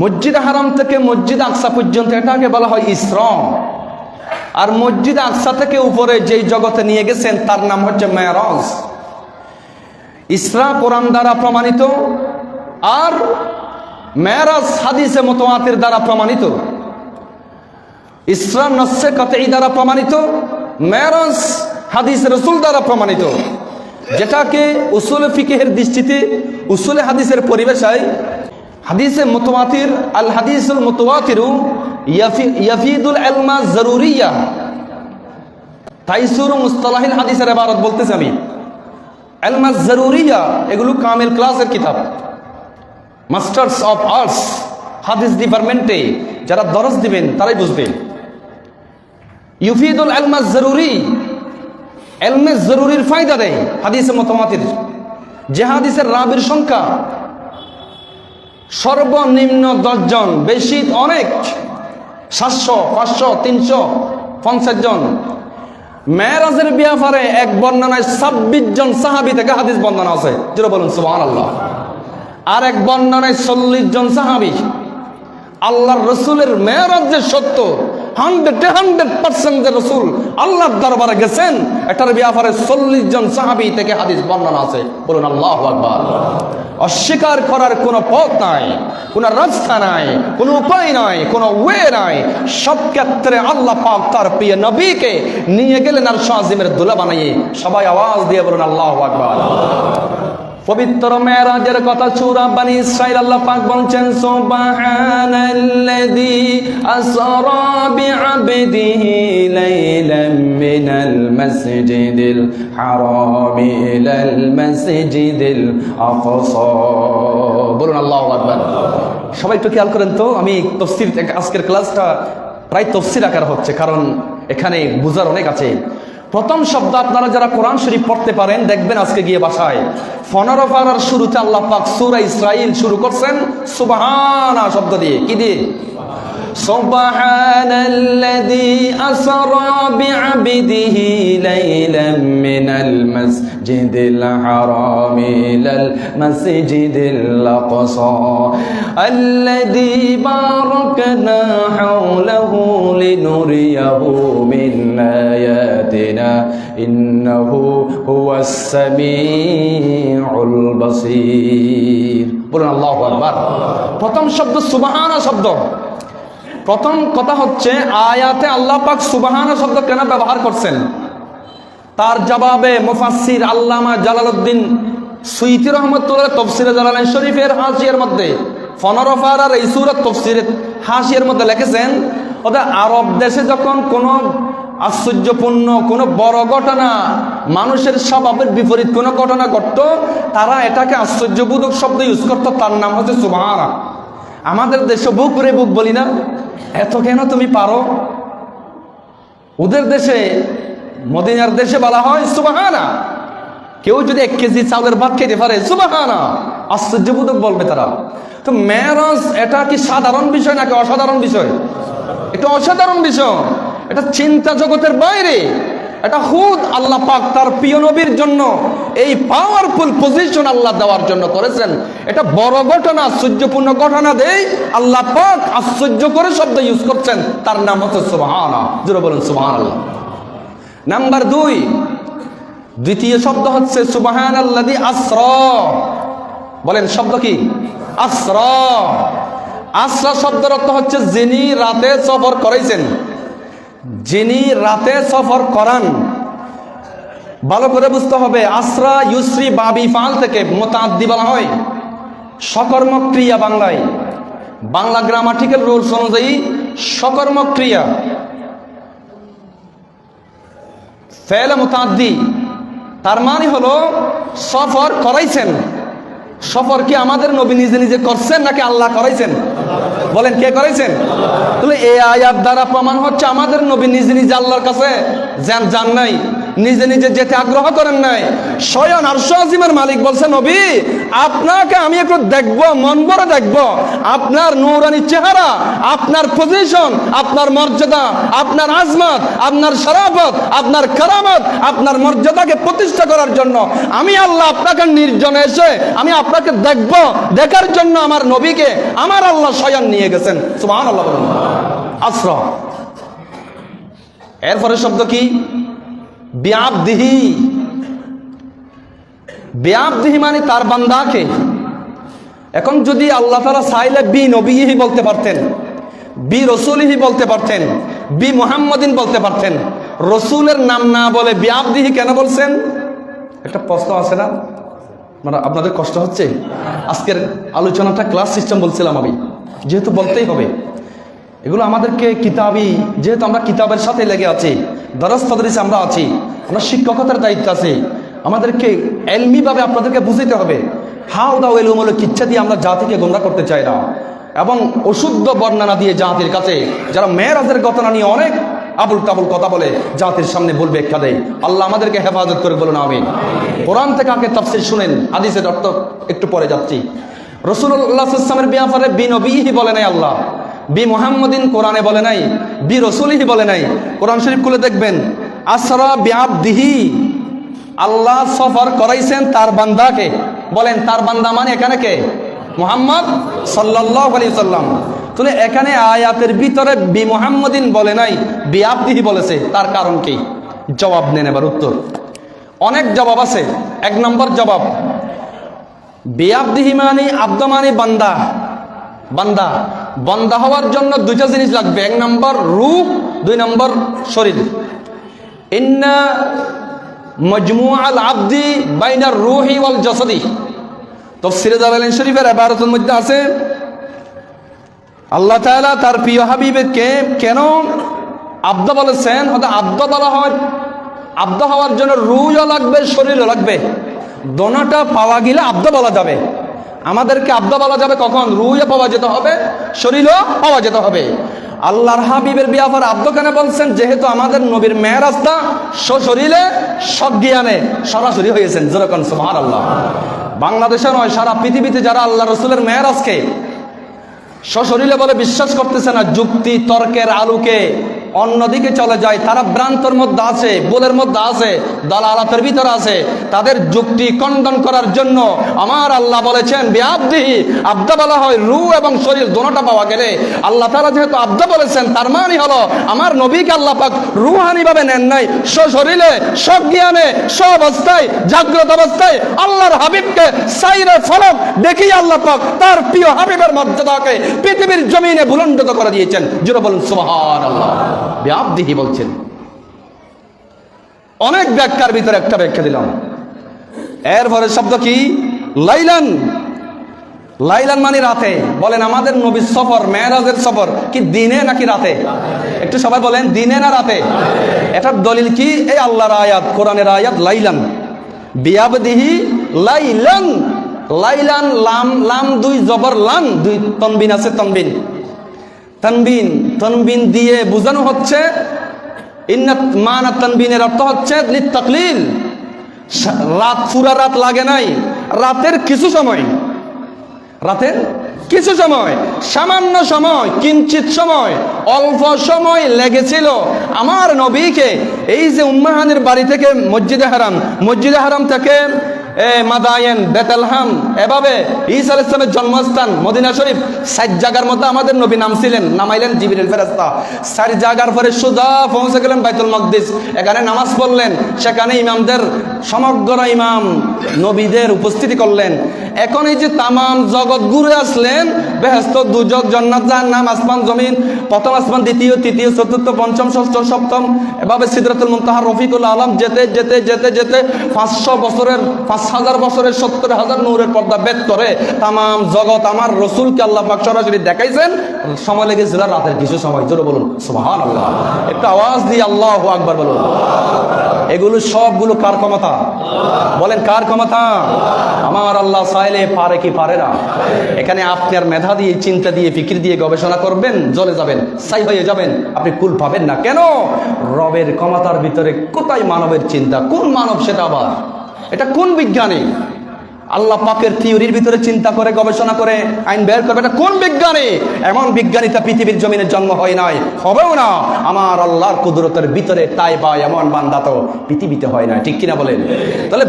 মসজিদ হারাম থেকে মসজিদ আকসা পর্যন্ত, এটাকে বলা হয় ইসরম। আর মসজিদ আকসা থেকে উপরে যেই জগতে নিয়ে গেছেন, তার নাম হচ্ছে মেয়রজ। ইসরা কোরআন দ্বারা প্রমাণিত, আর মেয়রাজ হাদিসে মতোয়াতের দ্বারা প্রমাণিত। ইসরা নসে কতই দ্বারা প্রমাণিত, মেয়রাজ হাদিস রসুল দ্বারা প্রমাণিত। যেটাকে উসুল ফিকেহের দৃষ্টিতে, উসুল হাদিসের পরিবেশায় হাদিসে মতোয়াতির আল হাদিসুল মতোয়াতিরু ইয়াফিদুল এলমা জরুরিয়া। তাইসুর মুস্তলাহিল হাদিসের এবারত বলতেছি আমি। এলমা জরুরিয়া, এগুলো কামেল ক্লাসের কিতাব। মাস্টার্স অফ আর্টস, হাদিস ডিপার্টমেন্টে যারা দরজ দিবেন, তারাই বুঝবেন ইউফিদুল এলমা জরুরি এলমে জরুরির ফায়দা দেয় হাদিসে মতমাতির যে হাদিসের রাবির সংখ্যা সর্বনিম্ন দশজন, বেশি অনেক, সাতশো, পাঁচশো, তিনশো, পঞ্চাশ জন। মেয়েরাজের বিয়াফারে এক বর্ণনায় ছাব্বিশ জন সাহাবি থেকে হাদিস বর্ণনা আছে। যেটা বলুন সুবাহ আল্লাহ আর এক বর্ণনায় চল্লিশ জন সাহাবি। আল্লাহর রসুলের মেয়েরাজ যে সত্য রসুল গেছেন থেকে হাদিস বর্ণনা আছে। বলুন অস্বীকার করার কোনো পথ নাই, কোনো রাস্তা নাই, কোনো উপায় নাই, কোনো ওয়ে নাই। সব ক্ষেত্রে আল্লাহ পাক তার প্রিয় নবীকে নিয়ে গেলেন আর শাহিমের দুলা বানাইয়ে সবাই আওয়াজ দিয়ে বলুন, আল্লাহ আকবার। পবিত্র মেরাজের কথা চূড়া বানি ইসরাইল আল্লাহ পাক বলছেন, সুবহানাল্লাযী আসরা বিআবদিহি লাইলাম মিনাল মাসজিদিল হারাম ইলাল মাসজিদিল আকসা। বলুন, আল্লাহু আকবার। সবাই একটু খেয়াল করেন তো, আমি তফসির, আজকের ক্লাসটা প্রায় তফসির আকার হচ্ছে, কারণ এখানে বুঝার অনেক আছে। প্রথম শব্দ আপনারা যারা কোরআন শরীফ পড়তে পারেন, দেখবেন আজকে গিয়ে বাসায় পনেরো পাড়ার শুরুতে আল্লাহ পাক সুরা ইসরাইল শুরু করছেন সুবাহানা শব্দ দিয়ে কি দিয়ে سبحان الذي أسرى بعبده ليلا من المسجد الحرام إلى المسجد الأقصى الذي باركنا حوله لنريه من آياتنا إنه هو السميع البصير বলুন আল্লাহু আকবার প্রথম শব্দ সুবহানা শব্দ প্রথম কথা হচ্ছে আয়াতে আল্লাহ পাক সুবাহানা শব্দ কেন ব্যবহার করছেন তার জবাবে মুফাসসির আল্লামা জালালউদ্দিন সুইতি রহমতুল্লাহ তফসিরে জালালাইন শরীফের হাসিয়ার মধ্যে ফনরফার আর এই সুরত তফসিরের হাসিয়ার মধ্যে লিখেছেন ওদের আরব দেশে যখন কোনো আশ্চর্যপূর্ণ কোনো বড় ঘটনা। মানুষের স্বভাবের বিপরীত কোনো ঘটনা ঘটত, তারা এটাকে আশ্চর্যবোধক শব্দ ইউজ করতো, তার নাম হচ্ছে সুবাহানা আমাদের দেশে বুক রে বুক বলি না, এত কেন তুমি পারো? ওদের দেশে, মদিনার দেশে বলা হয় সুবাহানা কেউ যদি এক কেজি চাউলের ভাত খেতে পারে সুবাহানা আশ্চর্যবোধক বলবে তারা। তো মেয়রজ, এটা কি সাধারণ বিষয় নাকি অসাধারণ বিষয়? এটা অসাধারণ বিষয়। এটা চিন্তা জগতের বাইরে। এটা হুদ আল্লাহ পাক তার প্রিয় নবীর জন্য এই পাওয়ারফুল পজিশন আল্লাহ দেওয়ার জন্য করেছেন। এটা বড় ঘটনা, আশ্চর্যপূর্ণ ঘটনা দেই। আল্লাহ পাক আশ্চর্য করে শব্দ ইউজ করছেন। তার নাম হচ্ছে সুবহানা জোরে বলুন সুবহান আল্লাহ নাম্বার দুই, দ্বিতীয় শব্দ হচ্ছে সুবহান আল্লাদি আশ্র বলেন, শব্দ কি? আশ্র আশ্রা শব্দের অর্থ হচ্ছে যিনি রাতে সফর করেছেন যিনি রাতে সফর করান, ভালো করে বুঝতে হবে, আশ্রা ইউশ্রী বাবি, ফাল থেকে মোতাদ্দি বলা হয়। সকর্ম ক্রিয়া বাংলায়। বাংলা গ্রামাটিক্যাল রুলস অনুযায়ী সকর্ম ক্রিয়া ফেলে মোতাদ্দি তার মানে হলো, সফর করাইছেন। সফর কি আমাদের নবী নিজে নিজে করছেন নাকি আল্লাহ করাইছেন? বলেন, কে করেছেন? তাহলে এই আয়াত দ্বারা প্রমাণ হচ্ছে আমাদের নবী নিজ নিজ আল্লাহর কাছে জান যান নাই। নিজে নিজে যেতে আগ্রহ করেন নাই। স্বয়ং আরশ আজিমের মালিক বলছে, নবী, আপনাকে আমি একটু দেখব, মন ভরে দেখব। আপনার নৌরানি চেহারা, আপনার পজিশন আপনার মর্যাদা, আপনার আজমত, আপনার শরাফত, আপনার কারামত, আপনার মর্যাদাকে প্রতিষ্ঠা করার জন্য আমি আল্লাহ আপনাকে নির্জনে এসে আমি আপনাকে দেখব, দেখার জন্য আমার নবীকে, আমার আল্লাহ স্বয়ং নিয়ে গেছেন। সুবহান আল্লাহ আশ্রয়। এরপরে শব্দ কি? ব্যাপদিহি ব্যাপদিহি মানে তার বান্দাকে। এখন যদি আল্লাহ তারা সাইলে বি নবীহি বলতে পারতেন, বি রসুলিহি বলতে পারতেন, বি মোহাম্মদিন বলতে পারতেন, রসুলের নাম না বলে ব্যাপদিহি কেন বলছেন? একটা প্রশ্ন আছে না? মানে আপনাদের কষ্ট হচ্ছে? আজকের আলোচনাটা ক্লাস সিস্টেম বলছিলাম আমি। যেহেতু বলতেই হবে। এগুলো আমাদেরকে কিতাবই যেহেতু আমরা কিতাবের সাথে লেগে আছি দরস তদরিস আমরা আছি, আমরা শিক্ষকতার দায়িত্ব আছে, আমাদেরকে এলমিভাবে আপনাদেরকে বুঝাইতে হবে হাও দাও এলুমলো কিচ্ছা দিয়ে আমরা জাতিকে গোমরা করতে চাই না। এবং অশুদ্ধ বর্ণনা দিয়ে জাতির কাছে, যারা মেয়েরাজের ঘটনা নিয়ে অনেক আবুল তাবুল কথা বলে, জাতির সামনে বলবে একটা দেয়। আল্লাহ আমাদেরকে হেফাজত করে বলুন আমি কোরআন থেকে আগে তাফসির শুনেন, হাদিসের অর্থ একটু পরে যাচ্ছি। রসুল্লাহ ইসলামের বিয়াফারে বি নবীহি বলে নাই আল্লাহ। বি মোহাম্মদিন কোরআনে বলে নাই, বি রসুলিহি বলে নাই। কোরআন শরীফ খুলে দেখবেন, আসরা দিহি আল্লাহ সফর করাইছেন তার বান্দাকে। বলেন, তার বান্দা মানে এখানে কে? মোহাম্মদ সাল্লাল্লাহু আলাইহি সাল্লাম তাহলে এখানে আয়াতের ভিতরে বি মোহাম্মদিন বলে নাই, বিআবদিহি বলেছে। তার কারণ কি? জবাব নেন এবার উত্তর। অনেক জবাব আছে। এক নম্বর জবাব, বেআবদিহি মানে আব্দ মানে বান্দা। বান্দা বান্দা হওয়ার জন্য দুইটা জিনিস লাগবে। এক নম্বর রূপ, দুই নম্বর শরীর। ইন্না মজমু আল আব্দি বাইনার রুহি ওয়াল জসদি। তফসিরে জালালেন শরীফের এবারতের মধ্যে আছে, আল্লাহ তাআলা তার প্রিয় হাবিবকে কেন আব্দ বলেছেন? হয়তো আব্দ বলা হয়, আব্দ হওয়ার জন্য রুইও লাগবে, শরীরও লাগবে। দোনাটা পাওয়া গেলে আব্দ বলা যাবে। আমাদেরকে আব্দ বলা যাবে কখন? রুইও পাওয়া যেতে হবে, শরীরও পাওয়া যেতে হবে। আল্লাহর হাবিবের বিয়াফার আব্দ কেন বলছেন? যেহেতু আমাদের নবীর মেয়ের রাস্তা সশরীরে সজ্ঞানে সরাসরি হয়েছেন। যেরকম সুমার আল্লাহ বাংলাদেশে নয়, সারা পৃথিবীতে যারা আল্লাহ রসুলের মেয়ের আজকে সশরীরে বলে বিশ্বাস করতেছে না, যুক্তি, তর্কের আলোকে অন্যদিকে চলে যায়, তারা ভ্রান্তর মধ্যে আছে, বোলের মধ্যে আছে, দালালাতের ভিতরে আছে। তাদের যুক্তি খণ্ডন করার জন্য আমার আল্লাহ বলেছেন বিআবদিহি আব্দা বলা হয়, রু এবং শরীর দোনোটা পাওয়া গেলে। আল্লাহ তারা যেহেতু আব্দা বলেছেন, তার মানে হলো আমার নবীকে আল্লাহ পাক রুহানি ভাবে নেন নাই, সশরীরে, সজ্ঞানে অবস্থায় জাগ্রত অবস্থায় আল্লাহর হাবিবকে সাইরে ফলক দেখি আল্লাহ পাক তার প্রিয় হাবিবের মর্যাদাকে পৃথিবীর জমিনে বুলন্ডিত করে দিয়েছেন। জুড়ে বলুন সুবহান আল্লাহ ব্যাপদিহি বলছেন। অনেক ব্যাখ্যার ভিতরে একটা ব্যাখ্যা দিলাম। এরপরে শব্দ কি? লাইলান। লাইলান মানে রাতে। বলেন আমাদের নবীর সফর, মেয়েরাজের সফর কি দিনে নাকি রাতে? একটু সবাই বলেন, দিনে না রাতে? এটার দলিল কি? এই আল্লাহর আয়াত, কোরআনের আয়াত, লাইলান। বিয়াবদিহি লাইলান। লাইলান, লাম লাম দুই জবর লান দুই তনবিন আছে তনবিন। তনবিন তনবিন দিয়ে বোঝানো হচ্ছে মানা তনবিনের অর্থ হচ্ছে লিত্তাকলিল রাত পুরা রাত লাগে নাই, রাতের কিছু সময়, রাতের কিছু সময়, সামান্য সময়, কিঞ্চিত সময়, অল্প সময় লেগেছিল। আমার নবীকে এই যে উম্মাহানের বাড়ি থেকে মসজিদে হারাম মসজিদে হারাম থেকে এ মাদায়েন, বেতেলহাম, এভাবে ঈসা আলাইহিস সালামের জন্মস্থান মদিনা শরীফ, সাত জায়গার মধ্যে আমাদের নবী নামছিলেন, নামাইলেন জিবরিল ফেরেশতা। চার জায়গার পরে সুদা পৌঁছে গেলেন বাইতুল মকদিস, এখানে নামাজ পড়লেন, সেখানে ইমামদের, সমগ্র ইমাম নবীদের উপস্থিতি করলেন। এখন এই যে তামাম জগৎ ঘুরে আসলেন বেহস্ত দুজক জন্নাত নাম আসমান, জমিন, প্রথম আসমান, দ্বিতীয়, তৃতীয়, চতুর্থ, পঞ্চম, ষষ্ঠ, সপ্তম, এভাবে সিদরাতুল মুনতাহা রফিকুল আলম যেতে যেতে যেতে যেতে পাঁচশো বছরের, পাঁচশো হাজার বছরের সত্তর হাজার নূরের পর্দা বেদ করে তাম জগৎ আমার রসুলকে আল্লাহ পাক সরাসরি দেখাইছেন। সময় লেগে লেগেছিল রাতের কিছু সময়, জোরে বলুন আল্লাহ একটু আওয়াজ দিয়ে আল্লাহ আকবার বলুন। এগুলো সবগুলো কার ক্ষমতা? বলেন, কার ক্ষমতা? আমার আল্লাহ চাইলে পারে কি পারে না। এখানে আপনার মেধা দিয়ে, চিন্তা দিয়ে, ফিকির দিয়ে গবেষণা করবেন জলে যাবেন সাই হয়ে যাবেন, আপনি কুল পাবেন না। কেন? রবের ক্ষমতার ভিতরে কোথায় মানবের চিন্তা? কোন মানব সেটা আবার? এটা কোন বিজ্ঞানী? আল্লাহ পাকের থিওরির ভিতরে চিন্তা করে, গবেষণা করে, আইন বের করবে, এটা কোন বিজ্ঞানী? এমন বিজ্ঞানী তা পৃথিবীর জমিনে জন্ম হয় নাই, হবেও না। আমার আল্লাহর কুদরতের ভিতরে তাই বা এমন বান্দা তো পৃথিবীতে হয় না ঠিক কিনা বলেন? তাহলে